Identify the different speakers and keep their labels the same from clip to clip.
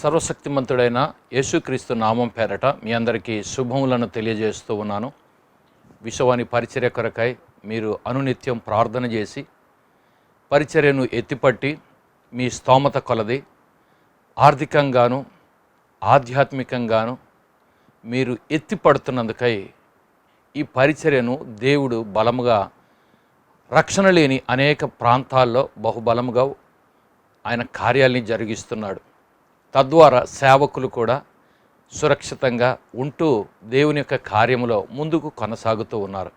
Speaker 1: సర్వశక్తిమంతుడైన యేసుక్రీస్తు నామం పేరట మీ అందరికీ శుభములను తెలియజేస్తూ ఉన్నాను. విశ్వవాణి పరిచర్య కొరకై మీరు అనునిత్యం ప్రార్థన చేసి పరిచర్యను ఎత్తిపట్టి మీ స్తోమత కొలది ఆర్థికంగాను ఆధ్యాత్మికంగాను మీరు ఎత్తిపడుతున్నందుకై ఈ పరిచర్యను దేవుడు బలముగా రక్షణ లేని అనేక ప్రాంతాల్లో బహుబలముగా ఆయన కార్యాలని జరిగిస్తున్నాడు. తద్వారా సేవకులు కూడా సురక్షితంగా ఉంటూ దేవుని యొక్క కార్యములో ముందుకు కొనసాగుతూ ఉన్నారు.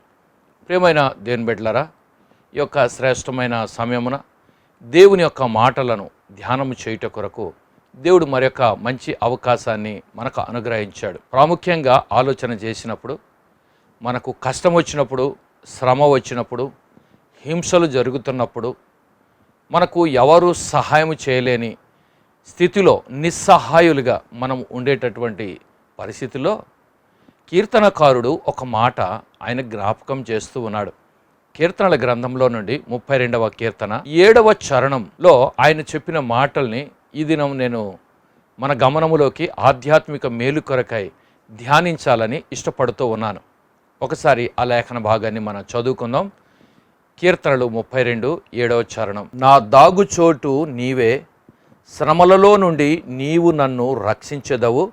Speaker 1: ప్రియమైన దేవుని బిడ్డలరా ఈ యొక్క శ్రేష్టమైన సమయమున దేవుని యొక్క మాటలను ధ్యానం చేయుట కొరకు దేవుడు మరొక మంచి అవకాశాన్ని మనకు అనుగ్రహించాడు. ప్రాముఖ్యంగా ఆలోచన చేసినప్పుడు మనకు కష్టం వచ్చినప్పుడు శ్రమ వచ్చినప్పుడు హింసలు జరుగుతున్నప్పుడు మనకు ఎవరు సహాయం చేయలేని స్థితిలో నిస్సహాయులుగా మనం ఉండేటటువంటి పరిస్థితిలో కీర్తనకారుడు ఒక మాట ఆయన జ్ఞాపకం చేస్తూ ఉన్నాడు. కీర్తనల గ్రంథంలో నుండి ముప్పై రెండవ కీర్తన ఏడవ చరణంలో ఆయన చెప్పిన మాటల్ని ఈ దినం నేను మన గమనములోకి ఆధ్యాత్మిక మేలు కొరకై ధ్యానించాలని ఇష్టపడుతూ ఉన్నాను. ఒకసారి ఆ లేఖన భాగాన్ని మనం చదువుకుందాం. కీర్తనలు ముప్పై రెండు ఏడవ చరణం. నా దాగుచోటు నీవే శ్రమలలో నుండి నీవు నన్ను రక్షించదవు.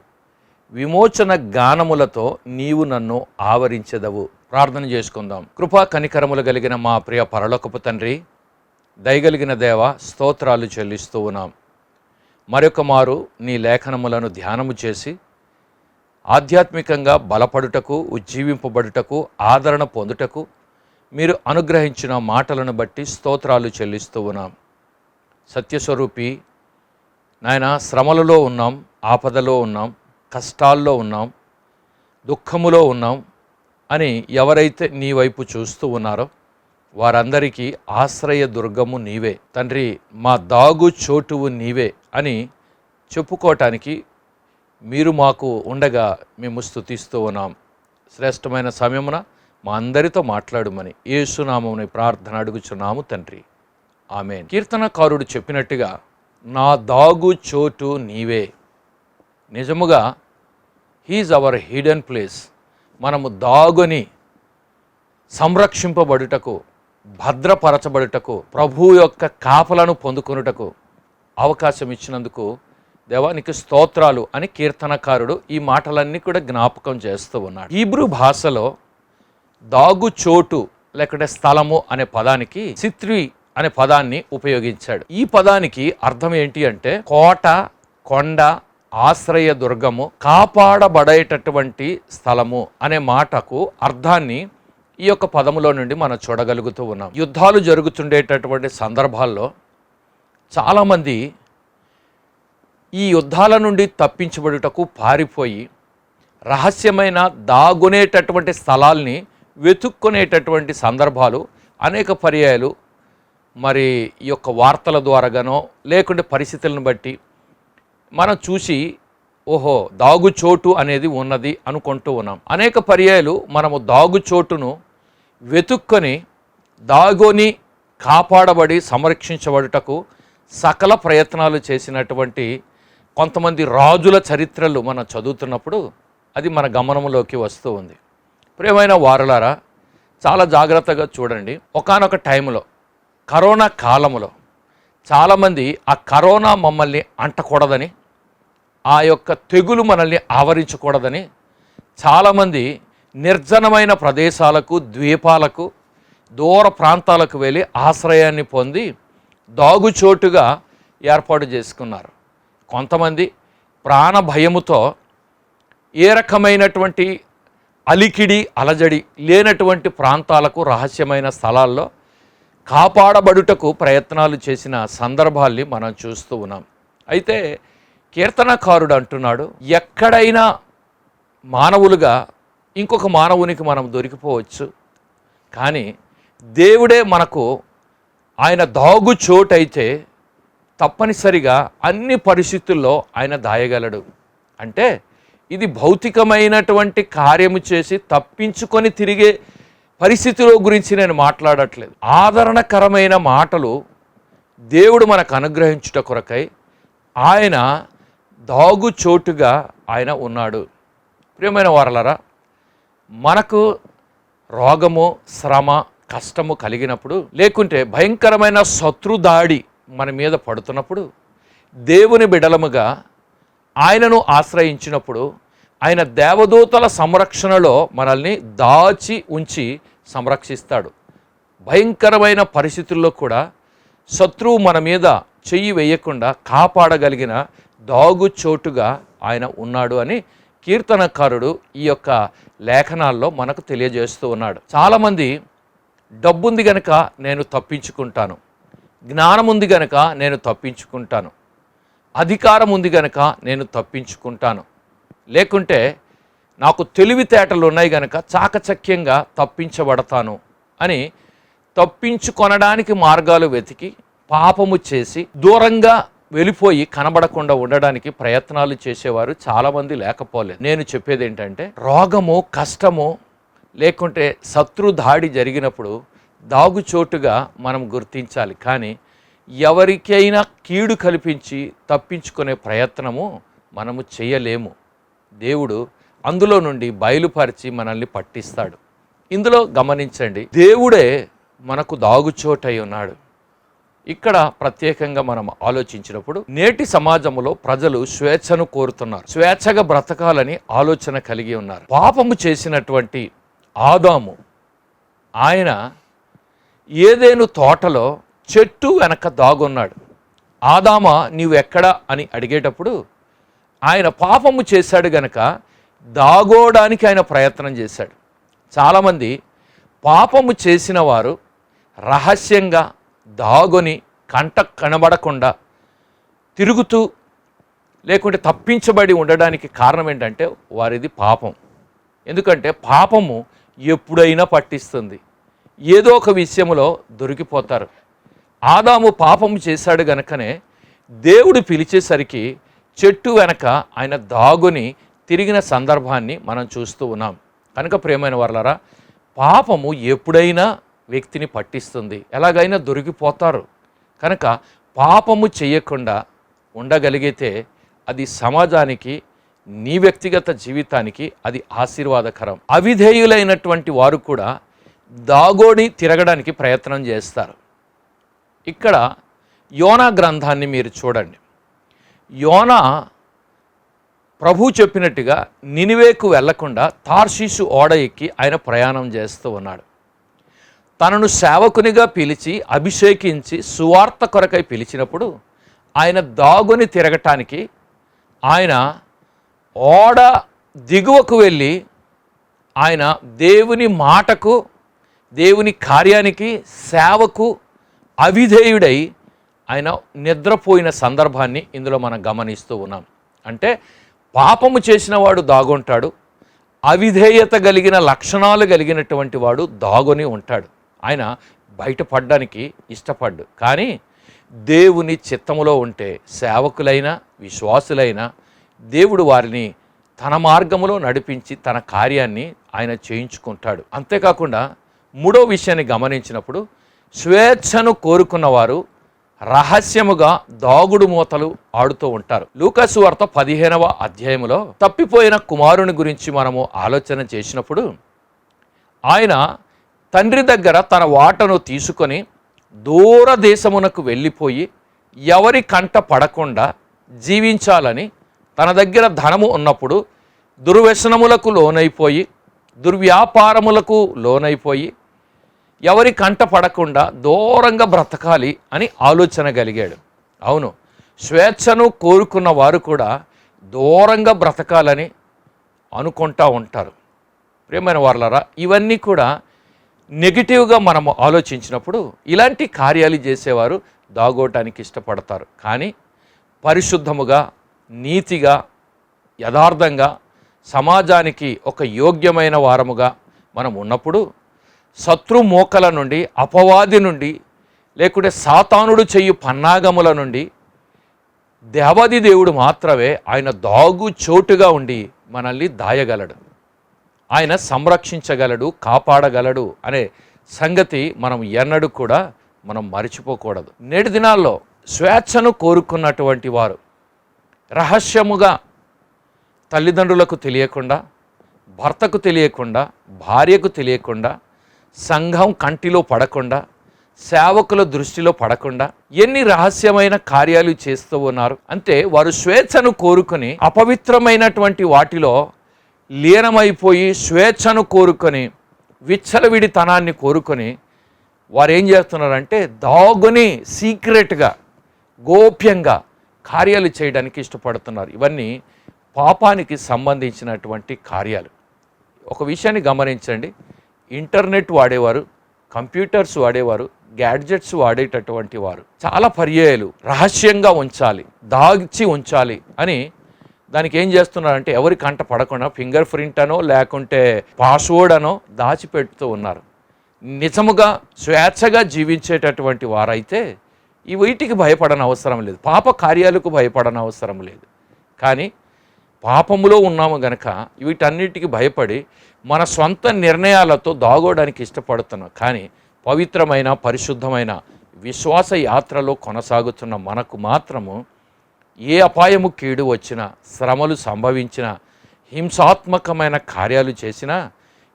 Speaker 1: విమోచన గానములతో నీవు నన్ను ఆవరించెదవు. ప్రార్థన చేసుకుందాం. కృపా కనికరములు కలిగిన మా ప్రియ పరలోకపు తండ్రి దయగలిగిన దేవ స్తోత్రాలు చెల్లిస్తూ ఉన్నాం. మరొక మారు నీ లేఖనములను ధ్యానము చేసి ఆధ్యాత్మికంగా బలపడుటకు ఉజ్జీవింపబడుటకు ఆదరణ పొందుటకు మీరు అనుగ్రహించిన మాటలను బట్టి స్తోత్రాలు చెల్లిస్తూ ఉన్నాం. సత్యస్వరూపి నాయన శ్రమలలో ఉన్నాం ఆపదలో ఉన్నాం కష్టాల్లో ఉన్నాం దుఃఖములో ఉన్నాం అని ఎవరైతే నీ వైపు చూస్తూ ఉన్నారో వారందరికీ ఆశ్రయ దుర్గము నీవే. తండ్రి మా దాగు చోటువు నీవే అని చెప్పుకోవటానికి మీరు మాకు ఉండగా మేము స్థుతిస్తూ ఉన్నాం. శ్రేష్టమైన సమయమున మా అందరితో మాట్లాడుమని యేసునామముని ప్రార్థన అడుగుచున్నాము తండ్రి. ఆమె కీర్తనకారుడు చెప్పినట్టుగా నా దాగు చోటు నీవే. నిజముగా హీజ్ అవర్ హిడెన్ ప్లేస్ మనము దాగుని సంరక్షింపబడుటకు భద్రపరచబడుటకు ప్రభు యొక్క కాపలను పొందుకొనుటకు అవకాశం ఇచ్చినందుకు దేవానికి స్తోత్రాలు అని కీర్తనకారుడు ఈ మాటలన్నీ కూడా జ్ఞాపకం చేస్తూ ఉన్నాడు. హీబ్రూ భాషలో దాగు చోటు లేకుంటే స్థలము అనే పదానికి సిత్రి అనే పదాన్ని ఉపయోగించాడు. ఈ పదానికి అర్థం ఏంటి అంటే కోట కొండ ఆశ్రయ దుర్గము కాపాడబడేటటువంటి స్థలము అనే మాటకు అర్థాన్ని ఈ యొక్క పదములో నుండి మనం చూడగలుగుతూ ఉన్నాం. యుద్ధాలు జరుగుతుండేటటువంటి సందర్భాల్లో చాలామంది ఈ యుద్ధాల నుండి తప్పించబడుటకు పారిపోయి రహస్యమైన దాగునేటటువంటి స్థలాల్ని వెతుక్కునేటటువంటి సందర్భాలు అనేక పర్యాయాలు మరి ఈ యొక్క వార్తల ద్వారాగానో లేకుంటే పరిస్థితులను బట్టి మనం చూసి ఓహో దాగుచోటు అనేది ఉన్నది అనుకుంటూ ఉన్నాం. అనేక పర్యాయాలు మనము దాగుచోటును వెతుక్కొని దాగోని కాపాడబడి సంరక్షించబడుటకు సకల ప్రయత్నాలు చేసినటువంటి కొంతమంది రాజుల చరిత్రలు మనం చదువుతున్నప్పుడు అది మన గమనంలోకి వస్తూ ఉంది. ప్రియమైన వారులారా చాలా జాగ్రత్తగా చూడండి. ఒకానొక టైంలో కరోనా కాలంలో చాలామంది ఆ కరోనా మమ్మల్ని అంటకూడదని ఆ యొక్క తెగులు మనల్ని ఆవరించకూడదని చాలామంది నిర్జనమైన ప్రదేశాలకు ద్వీపాలకు దూర ప్రాంతాలకు వెళ్ళి ఆశ్రయాన్ని పొంది దాగుచోటుగా ఏర్పాటు చేసుకున్నారు. కొంతమంది ప్రాణ భయముతో ఏ రకమైనటువంటి అలికిడి అలజడి లేనటువంటి ప్రాంతాలకు రహస్యమైన స్థలాల్లో కాపాడబడుటకు ప్రయత్నాలు చేసిన సందర్భాల్ని మనం చూస్తూ ఉన్నాం. అయితే కీర్తనకారుడు అంటున్నాడు ఎక్కడైనా మానవులుగా ఇంకొక మానవునికి మనం దొరికిపోవచ్చు. కానీ దేవుడే మనకు ఆయన దాగు చోటైతే తప్పనిసరిగా అన్ని పరిస్థితుల్లో ఆయన దాయగలడు. అంటే ఇది భౌతికమైనటువంటి కార్యము చేసి తప్పించుకొని తిరిగే పరిస్థితుల గురించి నేను మాట్లాడట్లేదు. ఆదరణకరమైన మాటలు దేవుడు మనకు అనుగ్రహించుట కొరకై ఆయన దాగు చోటుగా ఆయన ఉన్నాడు. ప్రియమైన వారలరా మనకు రోగము శ్రమ కష్టము కలిగినప్పుడు లేకుంటే భయంకరమైన శత్రుదాడి మన మీద పడుతున్నప్పుడు దేవుని బిడలముగా ఆయనను ఆశ్రయించినప్పుడు ఆయన దేవదూతల సంరక్షణలో మనల్ని దాచి ఉంచి సంరక్షిస్తాడు. భయంకరమైన పరిస్థితుల్లో కూడా శత్రువు మన మీద చెయ్యి వేయకుండా కాపాడగలిగిన దాగు చోటుగా ఆయన ఉన్నాడు అని కీర్తనకారుడు ఈ యొక్క లేఖనాల్లో మనకు తెలియజేస్తూ ఉన్నాడు. చాలామంది డబ్బుంది గనక నేను తప్పించుకుంటాను. జ్ఞానం ఉంది గనక నేను తప్పించుకుంటాను. అధికారం ఉంది గనక నేను తప్పించుకుంటాను. లేకుంటే నాకు తెలివితేటలు ఉన్నాయి గనక చాకచక్యంగా తప్పించబడతాను అని తప్పించుకొనడానికి మార్గాలు వెతికి పాపము చేసి దూరంగా వెళ్ళిపోయి కనబడకుండా ఉండడానికి ప్రయత్నాలు చేసేవారు చాలామంది లేకపోలేదు. నేను చెప్పేది ఏంటంటే రోగము కష్టము లేకుంటే శత్రు దాడి జరిగినప్పుడు దాగుచోటుగా మనం గుర్తించాలి. కానీ ఎవరికైనా కీడు కల్పించి తప్పించుకునే ప్రయత్నము మనము చేయలేము. దేవుడు అందులో నుండి బయలుపరిచి మనల్ని పట్టిస్తాడు. ఇందులో గమనించండి దేవుడే మనకు దాగుచోటై ఉన్నాడు. ఇక్కడ ప్రత్యేకంగా మనం ఆలోచించినప్పుడు నేటి సమాజంలో ప్రజలు స్వేచ్ఛను కోరుతున్నారు. స్వేచ్ఛగా బ్రతకాలని ఆలోచన కలిగి ఉన్నారు. పాపము చేసినటువంటి ఆదాము ఆయన ఏదేను తోటలో చెట్టు వెనక దాగున్నాడు. ఆదామా నీవు ఎక్కడా అని అడిగేటప్పుడు ఆయన పాపము చేశాడు గనక దాగోడానికి ఆయన ప్రయత్నం చేశాడు. చాలామంది పాపము చేసిన వారు రహస్యంగా దాగుని కంట కనబడకుండా తిరుగుతూ లేకుంటే తప్పించబడి ఉండడానికి కారణం ఏంటంటే వారిది పాపం. ఎందుకంటే పాపము ఎప్పుడైనా పట్టిస్తుంది. ఏదో ఒక విషయంలో దొరికిపోతారు. ఆదాము పాపము చేశాడు గనుకనే దేవుడు పిలిచేసరికి చెట్టు వెనక ఆయన దాగుని తిరిగిన సందర్భాన్ని మనం చూస్తూ ఉన్నాం. కనుక ప్రేమైన వర్లరా పాపము ఎప్పుడైనా వ్యక్తిని పట్టిస్తుంది. ఎలాగైనా దొరికిపోతారు. కనుక పాపము చేయకుండా ఉండగలిగితే అది సమాజానికి నీ వ్యక్తిగత జీవితానికి అది ఆశీర్వాదకరం. అవిధేయులైనటువంటి వారు కూడా దాగోడి తిరగడానికి ప్రయత్నం చేస్తారు. ఇక్కడ యోనా గ్రంథాన్ని మీరు చూడండి. యోనా ప్రభు చెప్పినట్టుగా నినివేకు వెళ్ళకుండా తార్షీసు ఓడ ఎక్కి ఆయన ప్రయాణం చేస్తూ ఉన్నాడు. తనను సేవకునిగా పిలిచి అభిషేకించి సువార్త కొరకై పిలిచినప్పుడు ఆయన దాగుని తిరగటానికి ఆయన ఓడ దిగువకు వెళ్ళి ఆయన దేవుని మాటకు దేవుని కార్యానికి సేవకు అవిధేయుడై ఆయన నిద్రపోయిన సందర్భాన్ని ఇందులో మనం గమనిస్తూ ఉన్నాం. అంటే పాపము చేసిన వాడు దాగుంటాడు. అవిధేయత కలిగిన లక్షణాలు కలిగినటువంటి వాడు దాగుని ఉంటాడు. ఆయన బయటపడడానికి ఇష్టపడ్డు. కానీ దేవుని చిత్తములో ఉంటే సేవకులైన విశ్వాసులైన దేవుడు వారిని తన మార్గములో నడిపించి తన కార్యాన్ని ఆయన చేయించుకుంటాడు. అంతేకాకుండా మూడో విషయాన్ని గమనించినప్పుడు స్వేచ్ఛను కోరుకున్నవారు రహస్యముగా దాగుడు మూతలు ఆడుతూ ఉంటారు. లూకాసు వార్త పదిహేనవ అధ్యాయములో తప్పిపోయిన కుమారుని గురించి మనము ఆలోచన చేసినప్పుడు ఆయన తండ్రి దగ్గర తన వాటను తీసుకొని దూరదేశమునకు వెళ్ళిపోయి ఎవరి కంట పడకుండా జీవించాలని తన దగ్గర ధనము ఉన్నప్పుడు దుర్వ్యసనములకు లోనైపోయి దుర్వ్యాపారములకు లోనైపోయి ఎవరి కంట పడకుండా దూరంగా బ్రతకాలి అని ఆలోచన కలిగాడు. అవును స్వేచ్ఛను కోరుకున్న వారు కూడా దూరంగా బ్రతకాలని అనుకుంటా ఉంటారు. ప్రియమైన వారులారా ఇవన్నీ కూడా నెగిటివ్గా మనము ఆలోచించినప్పుడు ఇలాంటి కార్యాలు చేసేవారు దాగోటానికి ఇష్టపడతారు. కానీ పరిశుద్ధముగా నీతిగా యథార్థంగా సమాజానికి ఒక యోగ్యమైన వారముగా మనం ఉన్నప్పుడు శత్రు మోకల నుండి అపవాది నుండి లేకుంటే సాతానుడు చెయ్యి పన్నాగముల నుండి దేవాది దేవుడు మాత్రమే ఆయన దాగు చోటుగా ఉండి మనల్ని దాయగలడు. ఆయన సంరక్షించగలడు కాపాడగలడు అనే సంగతి మనం ఎన్నడూ కూడా మనం మర్చిపోకూడదు. నేటి దినాల్లో స్వేచ్ఛను కోరుకున్నటువంటి వారు రహస్యముగా తల్లిదండ్రులకు తెలియకుండా భర్తకు తెలియకుండా భార్యకు తెలియకుండా సంఘం కంటిలో పడకుండా సేవకుల దృష్టిలో పడకుండా ఎన్ని రహస్యమైన కార్యాలు చేస్తూ ఉన్నారు. అంటే వారు స్వేచ్ఛను కోరుకొని అపవిత్రమైనటువంటి వాటిలో లీనమైపోయి స్వేచ్ఛను కోరుకొని విచ్చలవిడితనాన్ని కోరుకొని వారు ఏం చేస్తున్నారంటే దాగుని సీక్రెట్గా గోప్యంగా కార్యాలు చేయడానికి ఇష్టపడుతున్నారు. ఇవన్నీ పాపానికి సంబంధించినటువంటి కార్యాలు. ఒక విషయాన్ని గమనించండి. ఇంటర్నెట్ వాడేవారు కంప్యూటర్స్ వాడేవారు గ్యాడ్జెట్స్ వాడేటటువంటి వారు. చాలా పర్యాయాలు రహస్యంగా ఉంచాలి దాచి ఉంచాలి అని దానికి ఏం చేస్తున్నారంటే ఎవరి కంట పడకుండా ఫింగర్ ప్రింట్ అనో లేకుంటే పాస్వర్డ్ అనో దాచిపెడుతూ ఉన్నారు. నిజముగా స్వేచ్ఛగా జీవించేటటువంటి వారైతే ఈ వీటికి భయపడని అవసరం లేదు. పాప కార్యాలకు భయపడని అవసరం లేదు. కానీ పాపములో ఉన్నాము గనక వీటన్నిటికి భయపడి మన సొంత నిర్ణయాలతో దాగోడానికి ఇష్టపడుతున్నాం కానీ పవిత్రమైన పరిశుద్ధమైన విశ్వాస యాత్రలో కొనసాగుతున్న మనకు మాత్రము ఏ అపాయము కీడు వచ్చినా శ్రమలు సంభవించినా హింసాత్మకమైన కార్యాలు చేసినా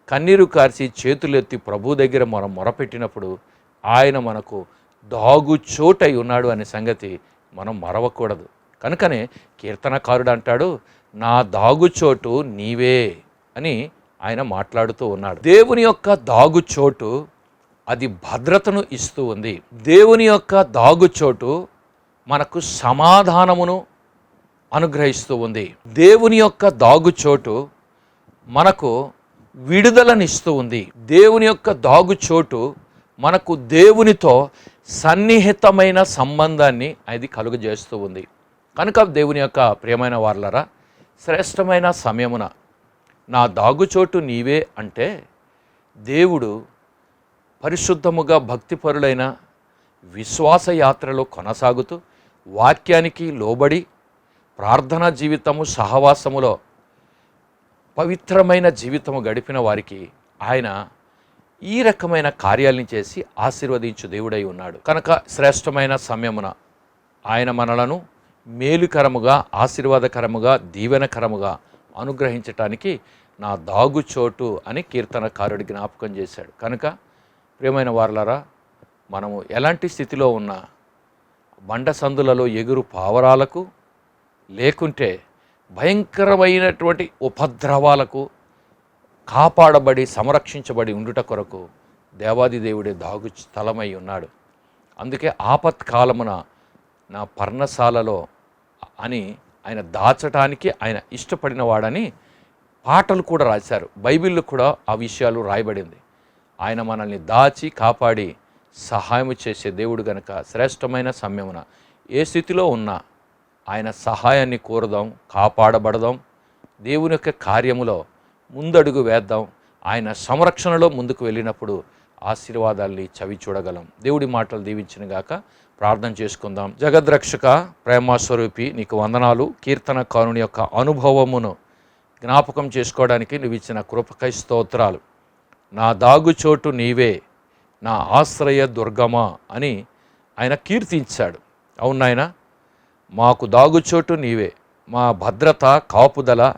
Speaker 1: కన్నీరు కార్చి చేతులెత్తి ప్రభు దగ్గర మనం మొరపెట్టినప్పుడు ఆయన మనకు దాగు చోటై ఉన్నాడు అనే సంగతి మనం మరవకూడదు. కనుకనే కీర్తనకారుడు అంటాడు నా దాగుచోటు నీవే అని ఆయన మాట్లాడుతూ ఉన్నాడు. దేవుని యొక్క దాగుచోటు అది భద్రతను ఇస్తూ ఉంది. దేవుని యొక్క దాగుచోటు మనకు సమాధానమును అనుగ్రహిస్తూ ఉంది. దేవుని యొక్క దాగుచోటు మనకు విడుదలనిస్తూ ఉంది. దేవుని యొక్క దాగుచోటు మనకు దేవునితో సన్నిహితమైన సంబంధాన్ని అది కలుగజేస్తూ ఉంది. కనుక దేవుని యొక్క ప్రియమైన వార్లరా శ్రేష్టమైన సమయమున నా దాగుచోటు నీవే అంటే దేవుడు పరిశుద్ధముగా భక్తిపరులైన విశ్వాస యాత్రలో కొనసాగుతూ వాక్యానికి లోబడి ప్రార్థనా జీవితము సహవాసములో పవిత్రమైన జీవితము గడిపిన వారికి ఆయన ఈ రకమైన కార్యాలని చేసి ఆశీర్వదించు దేవుడై ఉన్నాడు. కనుక శ్రేష్టమైన సమయమున ఆయన మనలను మేలుకరముగా ఆశీర్వాదకరముగా దీవెనకరముగా అనుగ్రహించటానికి నా దాగుచోటు అని కీర్తనకారుడి జ్ఞాపకం చేశాడు. కనుక ప్రియమైన వారలరా మనము ఎలాంటి స్థితిలో ఉన్నా బండ సందులలో ఎగురు పావరాలకు లేకుంటే భయంకరమైనటువంటి ఉపద్రవాలకు కాపాడబడి సంరక్షించబడి ఉండుట కొరకు దేవాది దేవుడే దాగు స్థలమై ఉన్నాడు. అందుకే ఆపత్కాలమున నా పర్ణశాలలో అని ఆయన దాచటానికి ఆయన ఇష్టపడిన వాడని పాటలు కూడా రాశారు. బైబిల్లో కూడా ఆ విషయాలు రాయబడింది. ఆయన మనల్ని దాచి కాపాడి సహాయం చేసే దేవుడు గనక శ్రేష్టమైన సమయమున ఏ స్థితిలో ఉన్నా ఆయన సహాయాన్ని కోరుదాం కాపాడబడదాం. దేవుని యొక్క కార్యములో ముందడుగు వేద్దాం. ఆయన సంరక్షణలో ముందుకు వెళ్ళినప్పుడు ఆశీర్వాదాల్ని చవి చూడగలం దేవుడి మాటలు దీవించిన గాక ప్రార్థన చేసుకుందాం. జగద్రక్షక ప్రేమస్వరూపి నీకు వందనాలు. కీర్తన కానుని యొక్క అనుభవమును జ్ఞాపకం చేసుకోవడానికి నువ్వు ఇచ్చిన కృపకై స్తోత్రాలు. నా దాగుచోటు నీవే నా ఆశ్రయ దుర్గమా అని ఆయన కీర్తించాడు. అవును మాకు దాగుచోటు నీవే మా భద్రత కాపుదల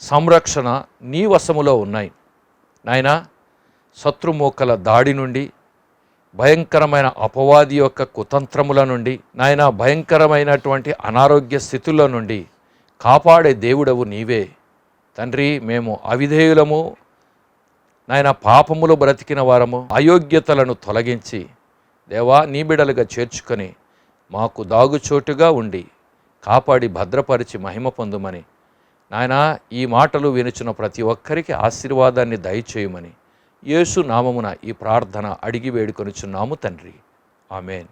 Speaker 1: సంరక్షణ నీ వశములో ఉన్నాయి. నాయనా శత్రుమూకల దాడి నుండి భయంకరమైన అపవాది యొక్క కుతంత్రముల నుండి నాయన భయంకరమైనటువంటి అనారోగ్య స్థితుల నుండి కాపాడే దేవుడవు నీవే. తండ్రి మేము అవిధేయులము. నాయన పాపములు బ్రతికిన వారము. అయోగ్యతలను తొలగించి దేవా నీ బిడలుగా చేర్చుకొని మాకు దాగుచోటుగా ఉండి కాపాడి భద్రపరిచి మహిమ పొందుమని. నాయన ఈ మాటలు వినుచున్న ప్రతి ఒక్కరికి ఆశీర్వాదాన్ని దయచేయమని. యేసు నామమున ఈ ప్రార్థన అడిగి వేడుకొనుచున్నాము తండ్రి. ఆమెన్.